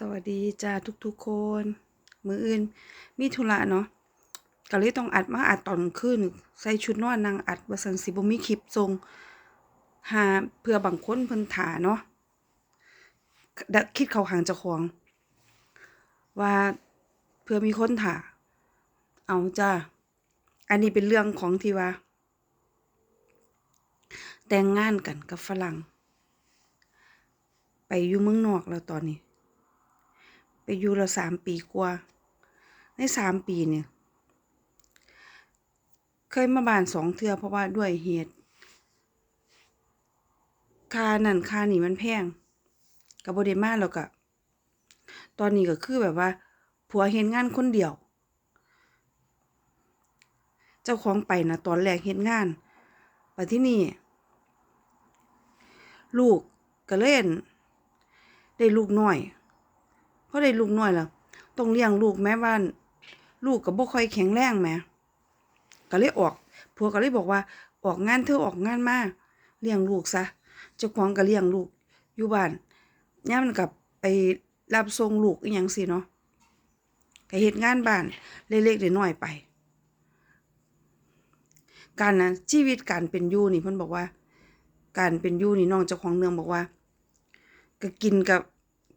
สวัสดีจ้าทุกๆคน มืออื่น มีธุระเนาะก็เลยต้องอัดมาอัดตอนคืนใส่ชุดนอนนางอัดว่าสันสิบ่มีคลิปทรงหาเพื่อบางคนเพิ่นถาเนาะดคิดเขาหางจ้าของ ว่าเพื่อมีคนถาเอาจ้าอันนี้เป็นเรื่องของที่ว่า แต่งงานกันกับฝรั่ง ไปอยู่เมืองนอกแล้วตอนนี้ ไปอยู่ล้วสามปีกว่า ในสามปีเนี่ย เคยมาบ้านสองเทือเพราะว่าด้วยเหตุค่านั่นค่านี่มันแพงกับบไดมาแล้วก็ตอนนี้ก็คือแบบว่า ผัวเฮ็ดงานคนเดียว เจ้าของไปนะตอนแรกเฮ็ดงานไปที่นี่ ลูกก็เล่น ได้ลูกน้อย เพอได้ลูกน้อยแล้วต้องเลี้ยงลูกแม้ว่าลูกก็บ่ค่อยแข็งแรงแหมก็เลยออกผัวก็เลยบอกว่าออกงานเธอออกงานมาเลี้ยงลูกซะเจ้าของก็เลี้ยงลูกอยู่บ้านย่ามันกับไปรับส่งลูกอีหยังสิเนาะก็เฮ็ดงานบ้านเล็กๆน้อยๆไป การนะชีวิตการเป็นอยู่นี่เพิ่นบอกว่า การเป็นอยู่นี่น้องเจ้าของเนืองบอกว่า ก็กินกับ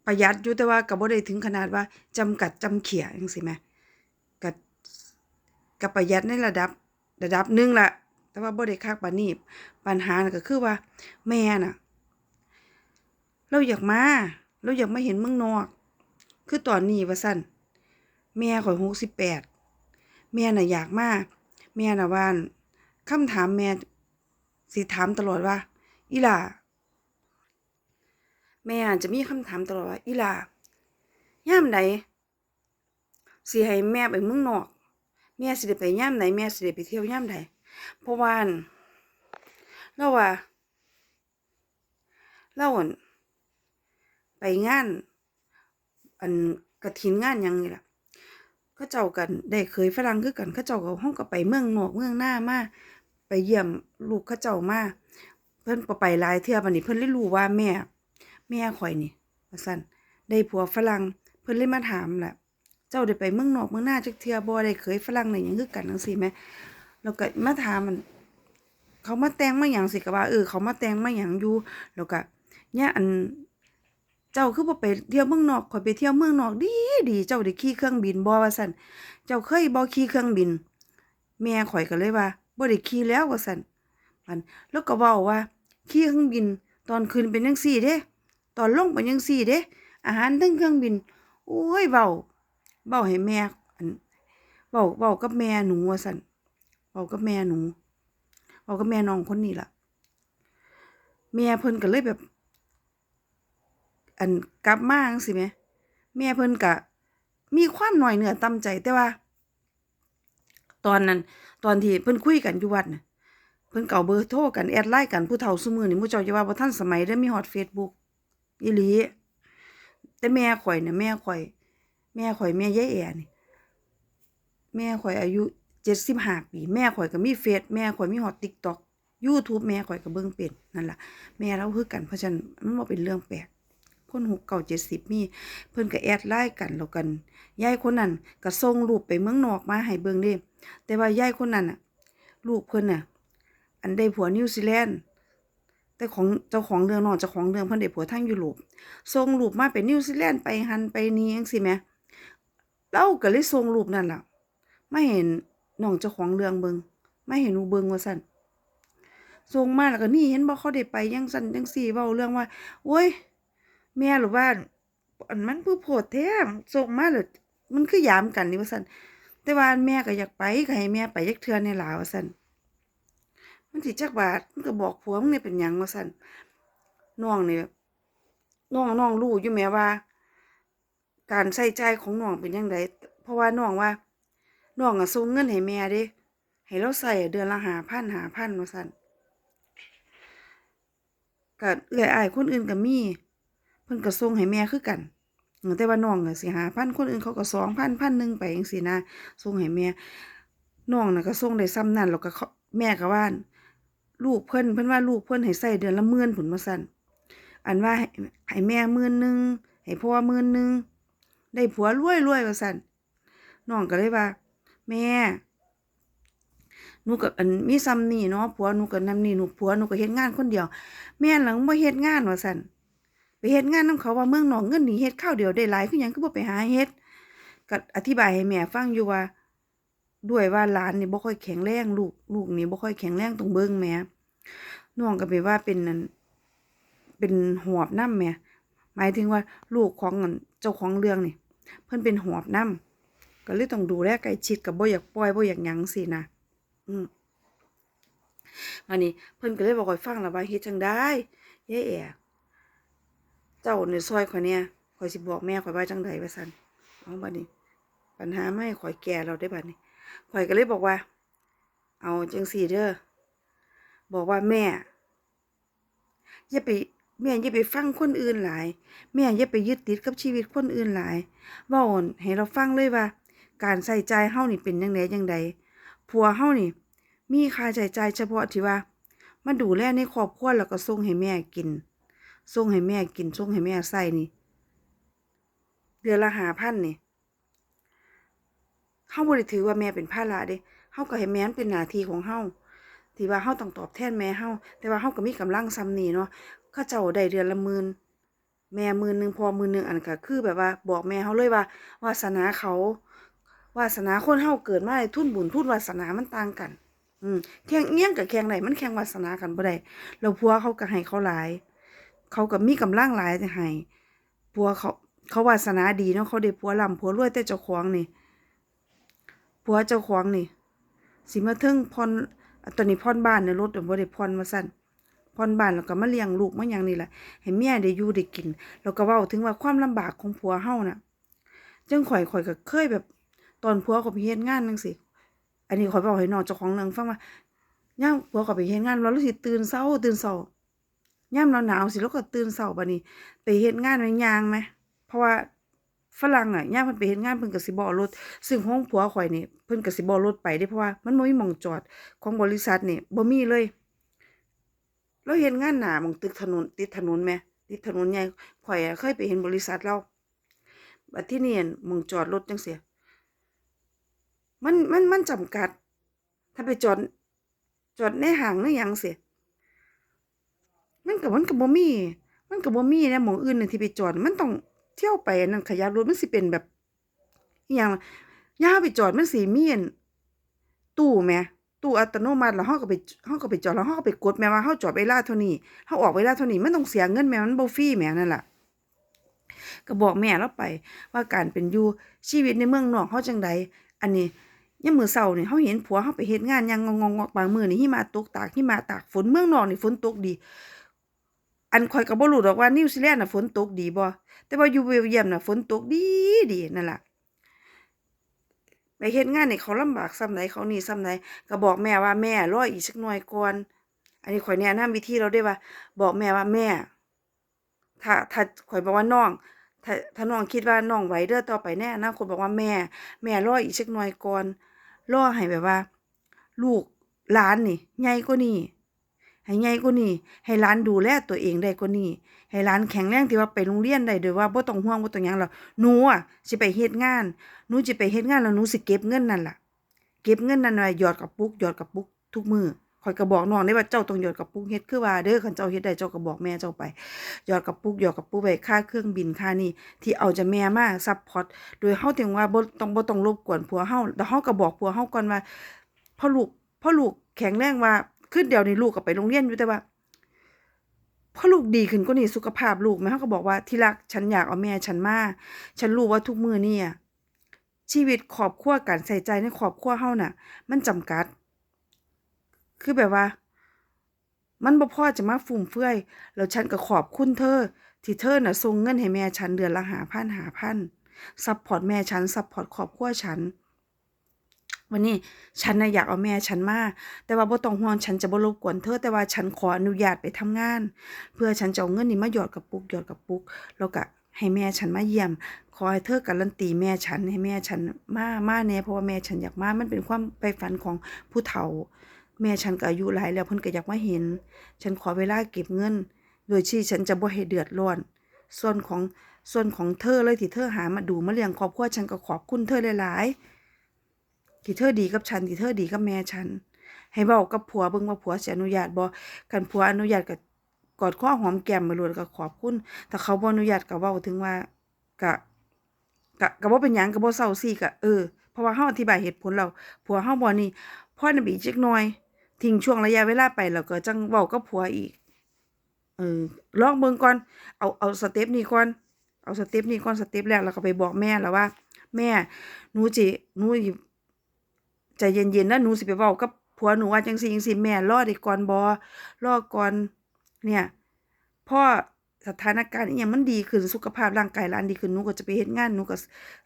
ประหยัดอยู่แต่ว่าก็บ่ได้ถึงขนาดว่าจำกัดจำเขี่ยจังซี่แหมก็ก็ประหยัดในระดับระดับหนึงละแต่ว่าบ่ได้คักปานนี้ปัญหาก็คือว่า แม่น่ะ เราอยากมาเราอยากมาเห็นเมืองนอก คือตอนนี้ว่าซั่นแม่ข่อย68แม่น่ะอยากมาแม่น่ะว่านคำถามแม่สิถามตลอดว่า อีหล่า แม่จะมีคำถามตลอดว่าอีลายามใดสิให้แม่ไปเมืองนอก แม่สิได้ไปยามใดแม่สิได้ไปเที่ยวยามใดเพราะว่าอั่นเราว่าเราอั่นไปงาน อันกฐินงานยังนี่ล่ะเขาเจ้ากันได้เคยฝรั่งคือกันเขาเจ้าก็เฮาก็ไปเมืองนอกเมืองหน้ามาไปเยี่ยมลูกเขาเจ้ามาเพิ่นก็ไปหลายเทื่อบัดนี้เพิ่นเลยรู้ว่าแม่ แม่ข่อยนี่ว่าซั่นได้ผัวฝรั่งเพิ่นเลยมาถามแหละเจ้าได้ไปเมืองนอกเมืองหน้าจักเทือบ่ได้เคยฝรั่งได้หยังคือกันจังซี่แหมแล้วก็มาถามมัน เขามาแต่งมาหยังสิก็ว่าเออเขามาแต่งมาหยังอยู่แล้วก็เนี่ยอันเจ้าคือบ่ไปเที่ยวเมืองนอกข่อยไปเที่ยวเมืองนอกดีดีเจ้าได้ขี่เครื่องบินบ่ว่าซั่นเจ้าเคยบ่ขี่เครื่องบิน แม่ข่อยก็เลยว่าบ่ได้ขี่แล้วว่าซั่นมันแล้วก็เว้าว่าขี่เครื่องบินตอนขึ้นเป็นจังซี่เด้ ตอนลงเป็นจังซี่เด้ อาหารทั้งเครื่องบิน โอ้ยเว้าเว้าให้แม่เว้าเว้ากับแม่หนูว่าซั่นเว้ากับแม่หนูเว้ากับแม่น้องคนนี้ล่ะ แม่เพิ่นก็เลยแบบ อันกลับมาจังซี้แหมแม่เพิ่นก็มีความหน้อยเหนือต่ำใจแต่ว่า ตอนนั้น ตอนที่เพิ่นคุยกันอยู่วัดน่ะเพิ่นเก็เอาเบอร์โทรกันแอดไลน์กันผู้เฒ่าซุมือนี้หมู่เจ้าอย่าว่าบ่ทันสมัยเด้อมีฮอด Facebook อีหลีแต่แม่ข่อยน่ะแม่ข่อย แม่ข่อยแม่ยายแอนี่แม่ข่อยอายุ75ปี แม่ข่อยก็มีเฟซแม่ข่อยมีฮอด TikTok YouTube แม่ข่อยก็เบิ่งเป็นนั่นแหละแม่เราคือกันเพราะฉะนั้นมันบ่เป็นเรื่องแปลกคน6 9 70มี เพิ่นก็แอดไลน์กันแล้วกันยายคนนั้นก็ส่งรูปไปเมืองนอกมาให้เบิ่งเด้แต่ว่ายายคนนั้นน่ะลูกเพิ่นน่ะ อันได้ผัวนิวซีแลนด์ แต่ของเจ้าของเรื่องนองเจ้าของเรื่องเพิ่นได้ผัวทางยุโรปส่งรูปมาเป็นนิวซีแลนด์ไปหันไปนี่จังซี่แหมเราก็เลยส่งรูปนั่นล่ะมาให้น้องเจ้าของเรื่องเบิ่งมาให้หนูเบิงว่าซั่นส่งมาแล้วก็นี่เห็นบ่เขาได้ไปจังซั่นจังซี่เว้าเรื่องว่าโอ๊ยแม่หรือว่าอันมันคือโพดแท้ส่งมาแล้วมันคือยามกันนี่ว่าซั่นแต่ว่าแม่ก็อยากไปก็ให้แม่ไปจักเทื่อแหน่ล่ะว่าซั่น มันสิจักบาทมันก็บอกผัวมึงนี่ยเป็นหยังว่าซั่นน้องเนี่ยน้องน้องรู้อยู่แหมว่า การใช้จ่ายของน้องเป็นจังไดเพราะว่าน้องว่าน้องอะส่งเงินให้แม่เด้ให้เราใช้เดือนละ5,000 5,000ว่าซั่นก็เอื้อยอายคนอื่นก็มีเพิ่นก็ส่งให้แม่คือกันแต่ว่าน้องน่ะสิ5,000คนอื่นเขาก็2,000 1,000ไปจังซี่นะส่งให้แม่น้องน่ะก็ส่งได้ส่ำนั้นแล้วก็แม่ก็ว่าน ลูกเพิ่นเพิ่นว่าลูกเพิ่นให้ใช้เดือนละ10,000พู้นว่าซั่นอันว่าให้ให้แม่10,000ให้พ่อหมื่นหนึ่งได้ผัวรวยรวยว่าซั่นน้องก็เลยว่า แม่หนูก็อันมีซ้ำนี่เนาะผัวหนูก็นำนี่หนูผัวหนูก็เฮ็ดงานคนเดียว แม่หลังบ่เฮ็ดงานว่าซั่นไปเฮ็ดงานนํเขาว่าเมืองนอกเงินนี่เฮ็ดข้าวเดียวได้หลายคือหยังคือบ่ไปหาเฮ็ดก็อธิบายให้แม่ฟังอยู่ว่า ด้วยว่าหลานนี่บ่ค่อยแข็งแรงลูกลูกนี่บ่ค่อยแข็งแรงต้องเบิ่งแม่น้องก็ไปว่าเป็นนั่นเป็นหอบนำแม่หมายถึงว่าลูกของอันเจ้าของเรื่องนี่ เพิ่นเป็นหอบนำก็เลยต้องดูแลใกล้ชิดก็บ่อยากปล่อยบ่อยากยังสินะอืมอันนี้เพิ่นก็เลยบอกข้อยฟังแล้วว่าเฮ็ดจังได๋ยายแอ๋เจ้านี่ซอยข่อยเนี่ยข่อยสิบอกแม่ข่อยว่าจังไดว่าซั่นเอาบัดนี้ ปัญหาไม่ข่อยแก่แล้วได้บัดนี้ ข่อยก็เลยบอกว่า เอาจังสี่เด้อบอกว่าแม่อย่าไปแม่อย่าไปฟังคนอื่นหลาย แม่อย่าไปยึดติดกับชีวิตคนอื่นหลายว้าอนให้เราฟังเลยว่า การใส่ใจเฮานี่เป็นจังไดจังใดผัวเฮานี่ มีค่าใช้จ่ายเฉพาะที่ว่ามาดูแลในครอบครัวแล้วก็ส่งให้แม่กินส่งให้แม่กินส่งให้แม่ใช้นี่ เดือนละ5,000นี่ เฮาบ่ได้ถือว่าแม่เป็นภาระเด้เฮาก็ให้แม่นเป็นหน้าที่ของเฮาที่ว่าเฮาต้องตอบแทนแม่เฮาแต่ว่าเฮาก็มีกำลังส่ำนี้เนาะเขาเจ้าได้เดือนละหมื่นแม่หมื่นหนึงพอหมื่นหนึงอันก็คือแบบว่า บอกแม่เฮาเลยว่าวาสนาเขาวาสนาคนเฮาเกิดมาได้ทุนบุญทุนวาสนามันต่างกัน อืมแข่งเอียงกับแข่งได้มันแข่งวาสนากันบ่ได้แล้วผัวเขาก็ให้เขาหลาย เขาก็มีกำลังหลายจะให้ผัวเขาเขาวาสนาดีเนาะเขาได้ผัวร่ำผัวรวยแต่เจ้าของนี่ ผัวเจ้าของนี่ สิมาถึงผ่อนตอนนี้ผ่อนบ้านในรถบ่ได้ผ่อนว่าซั่นผ่อนบ้านแล้วก็มาเลี้ยงลูกมาหยังนี่แหละให้เมียได้อยู่ได้กิน แล้วก็เว้าถึงว่าความลำบากของผัวเฮาน่ะจังข่อยข่อยก็เคยแบบตอนผัวเขาไปเฮ็ดงานจังซี่อันนี้ข่อยเว้าให้น้องเจ้าของเรื่องฟังว่ายามผัวเขาไปเฮ็ดงานเรารู้สิตื่นเช้าตื่นเช้ายามเราหนาวสิเราก็ตื่นเช้าบัดนี้ ไปเฮ็ดงานแม่นยางไหมเพราะว่า ฝรั่งอะยาเพิ่นไปเฮ็ดงานเพิ่นก็สิบ่เอารถ ซึ่งของผัวข่อยนี่เพิ่นก็สิบ่เอารถไปเด้เพราะว่ามันบ่มีหม้องจอดของบริษัทนี่บ่มีเลยเราเฮ็ดงานหน้าหม้องตึกถนนติดถนนแหมติดถนนใหญ่ข่อยอะเคยไปเห็นบริษัทเราบัดทีนี้อั่นหม้องจอดรถจังซี่มันมันมันจำกัด ถ้าไปจอดจอดในห้างในหยังซี้มันก็มันก็บ่มี มันก็บ่มีนะหมองอื่นน่ะที่ไปจอดมันต้อง เที่ยวไปนนั้นขยับรถมันสิเป็นแบบอย่ามเราไปจอดมันสิมีอั่นตู้แหมตู้อัตโนมัติแล้วเราก็ไปเราก็ไปจอดแล้วเราก็ไปกดแหมว่าเราจอดเวลาเท่านี้เราออกเวลาเท่านี้มันต้องเสียเงินแหมมันบ่ฟรีแหมนั่นล่ะก็บอกแม่เราไปว่าการเป็นอยู่ชีวิตในเมืองนอกเราจังใดอันนี้ยามมื้อเช้านี่เราเห็นผัวเราไปเฮ็ดงานยังงอกๆๆบางมื้อนี่หิมะตกตากหิมะตากฝนเมืองนอกนี่ฝนตกดี อันข้อยก็บ่รู้ดอกว่านิวซีแลนด์น่ะฝนตกดีบ่แต่ว่าอยู่เบลเยียมน่ะฝนตกดีดีนั่นล่ะไปเฮ็ดงานนี่เขาลำบากส่ำใดเขานี่ส่ำใดก็บอกแม่ว่าแม่รออีกสักหน่อยก่อนอันนี้ข้อยแนะนำวิธีเราได้ว่า บอกแม่ว่าแม่ ถ้าถ้าข้อยบอกว่าน้อง ถ้าถ้าน้องคิดว่าน้องไหวเด้อต่อไปในอนาคตบอกว่าแม่ แม่รออีกสักหน่อยก่อนรอให้แบบว่า ลูกหลานนี่ใหญ่กว่านี้ ให้ใหญ่กว่านี้ ให้หลานดูแลตัวเองได้กว่านี้ ให้หลานแข็งแรงที่ว่าไปโรงเรียนได้โดยว่าบ่ต้องห่วงบ่ต้องหยังแล้วหนูอะสิไปเฮ็ดงานหนูสิไปเฮ็ดงานแล้วหนูสิเก็บเงินนั่นล่ะ เก็บเงินนั้นไว้หยอดกระปุกหยอดกระปุกทุกมือข้อยก็บอกน้องได้ว่าเจ้าต้องหยอดกระปุกเฮ็ดคือว่าเด้อคันเจ้าเฮ็ดได้เจ้าก็บอกแม่เจ้าไปหยอดกระปุกหยอดกระปุกไว้ค่าเครื่องบินค่านี่ที่เอาจากแม่มาซัปพอร์ตโดยเฮาถึงว่าบ่ต้องบ่ต้องรบกวนผัวเฮาแล้วเฮาก็บอกผัวเฮาก่อนว่าพ่อลูกพ่อลูกแข็งแรงว่า คือเดี๋ยวนี้ลูกก็ไปโรงเรียนอยู่แต่ว่าพอลูกดีขึ้นกว่านี้สุขภาพลูกแม่เขาก็บอกว่าที่รักฉันอยากเอาแม่ฉันมาฉันรู้ว่าทุกมื้อนี้อะชีวิตครอบครัวการใส่ใจในครอบครัวเฮาน่ะ มันจำกัด คือแบบว่า มันบ่พอจะมาฟุ่มเฟือยแล้วฉันก็ขอบคุณเธอ ที่เธอน่ะส่งเงินให้แม่ฉันเดือนละ5,000 5,000ซัปพอร์ตแม่ฉันซัปพอร์ตครอบครัวฉัน วันนี้ฉันนะอยากเอาแม่ฉันมาแต่ว่าบ่ต้องห่วงฉันจะบ่รบกวนเธอแต่ว่าฉันขออนุญาตไปทำงาน เพื่อฉันจะเอาเงินนี้มาหยอดกระปุกหยอดกระปุกแล้วก็ให้แม่ฉันมาเยี่ยม ขอให้เธอการันตีแม่ฉันให้แม่ฉันมามาแน่เพราะว่าแม่ฉันอยากมามันเป็นความใฝ่ฝันของผู้เฒ่า แม่ฉันก็อายุหลายแล้วเพิ่นก็อยากมาเห็น ฉันขอเวลาเก็บเงิน โดยที่ฉันจะบ่ให้เดือดร้อนส่วนของส่วนของเธอเลยที่เธอหามาดูมาเลี้ยงครอบครัวฉันก็ขอบคุณเธอหลายๆ ที่เธอดีกับฉันที่เธอดีกับแม่ฉัน ให้เว้ากับผัวเบิ่งว่าผัวสิอนุญาตบ่คันผัวอนุญาตก็กอดคอหอมแก้มมาโลดก็ขอบคุณถ้าเขาบ่อนุญาตก็เว้าถึงว่าก็ก็ก็บ่เป็นหยังก็บ่เศร้าซี่ก็เออเพราะว่าเฮาอธิบายเหตุผลแล้วผัวเฮาบ่นี่พ่อน่ะบีจักหน่อย ทิ้งช่วงระยะเวลาไปแล้วก็จังเว้ากับผัวอีกเออลองเบิ่งก่อน เอา เอาสเต็ปนี้ก่อน เอาสเต็ปนี้ก่อนสเต็ปแรกแล้วก็ไปบอกแม่แล้วว่า แม่หนูจิหนู ใจเย็นๆนะหนูสิไปเว้ากับผัวหนูว่าจังซี่จังซี่แม่รอได้ก่อนบ่รอก่อนเนี่ยพ่อสถานการณ์อิหยังมันดีขึ้นสุขภาพร่างกายหลานดีขึ้นหนูก็จะไปเฮ็ดงานหนูก็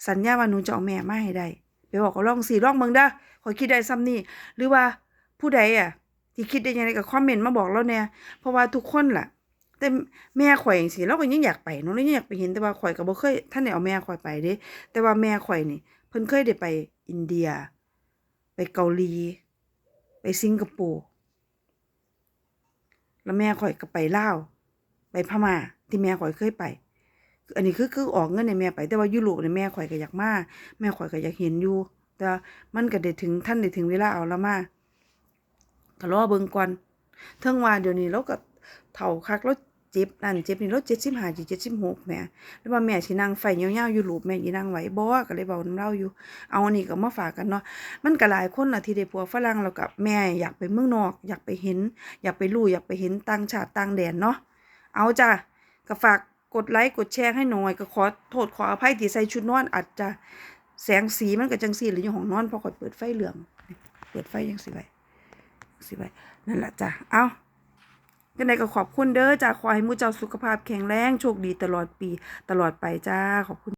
สัญญาว่าหนูจะเอาแม่มาให้ได้ไปบอกเขาลองสิลองเบิ่งเด้อขอยคิดได้ซ้ำนี้หรือว่าผู้ใดอะที่คิดได้จังไดก็คอมเมนต์มาบอกเราแหน่เพราะว่าทุกคนล่ะ แต่แม่ข่อยจังซี่เราก็ยังอยากไปเนาะยังอยากไปเห็นแต่ว่าข่อยก็บ่เคยท่านได้เอาแม่ข่อยไปเด้แต่ว่าแม่ข่อยนี่เพิ่นเคยได้ไปอินเดีย ไปเกาหลี ไปสิงคโปร์แล้วแม่ข่อยก็ไปลาวไปพม่าที่แม่ข่อยเคยไปอันนี้คือคือออกเงินให้แม่ไป แต่ว่ายุโรปเนี่ยแม่ข่อยก็อยากมาแม่ข่อยก็อยากเห็นอยู่ แต่มันก็ได้ถึงท่านได้ถึงเวลาเอาแล้วมาก็รอเบิ่งก่อนเทิงว่าเดี๋ยวนี้เราก็เฒ่าคักแล้ว เจ็บนั่นเจ็บนี่เรา75สิ76แหม่แล้วว่าแม่สินั่งไฟยาวๆอยู่รูปแม่สินั่งไหวบ่ก็เลยเว้านำเราอยู่ เอาอันนี้ก็มาฝากกันเนาะมันก็หลายคนน่ะที่ได้ผัวฝรั่งแล้วก็แม่อยากไปเมืองนอก อยากไปเห็น อยากไปรู้อยากไปเห็นต่างชาติต่างแดนเนาะเอาจ้ะก็ฝากกดไลค์กดแชร์ให้หน่อย ก็ขอโทษขออภัยที่ใส่ชุดนอนอาจจะแสงสีมันก็จังซี่หรืออยู่ห้องนอนพราะข่อเปิดไฟเหลือง เปิดไฟจังซี่ไว้จังซี่ไว้นั่นแหละจ้ะเอา กันไดก็ขอบคุณเด้อจ้ะขอให้มู่เจ้าสุขภาพแข็งแรงโชคดีตลอดปีตลอดไปจ้าขอบคุณ